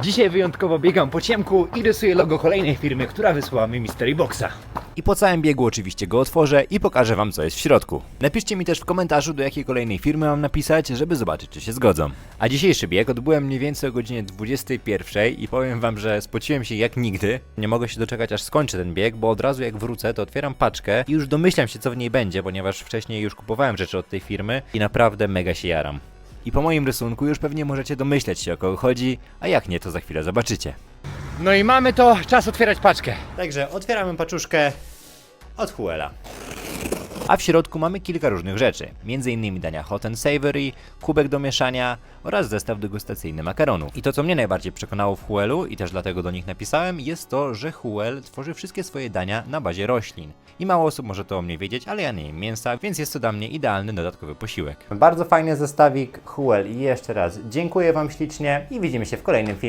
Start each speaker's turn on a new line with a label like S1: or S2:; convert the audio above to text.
S1: Dzisiaj wyjątkowo biegam po ciemku i rysuję logo kolejnej firmy, która wysłała mi Mystery Boxa. I po całym biegu oczywiście go otworzę i pokażę wam co jest w środku. Napiszcie mi też w komentarzu do jakiej kolejnej firmy mam napisać, żeby zobaczyć czy się zgodzą. A dzisiejszy bieg odbyłem mniej więcej o godzinie 21 i powiem wam, że spociłem się jak nigdy. Nie mogę się doczekać aż skończę ten bieg, bo od razu jak wrócę to otwieram paczkę i już domyślam się co w niej będzie, ponieważ wcześniej już kupowałem rzeczy od tej firmy i naprawdę mega się jaram. I po moim rysunku już pewnie możecie domyśleć się o kogo chodzi, a jak nie to za chwilę zobaczycie. No i mamy to, czas otwierać paczkę. Także otwieramy paczuszkę od Huela. A w środku mamy kilka różnych rzeczy, m.in. dania hot and savory, kubek do mieszania oraz zestaw degustacyjny makaronu. I to co mnie najbardziej przekonało w Huelu i też dlatego do nich napisałem jest to, że Huel tworzy wszystkie swoje dania na bazie roślin. I mało osób może to o mnie wiedzieć, ale ja nie jem mięsa, więc jest to dla mnie idealny dodatkowy posiłek. Bardzo fajny zestawik Huel i jeszcze raz dziękuję wam ślicznie i widzimy się w kolejnym filmie.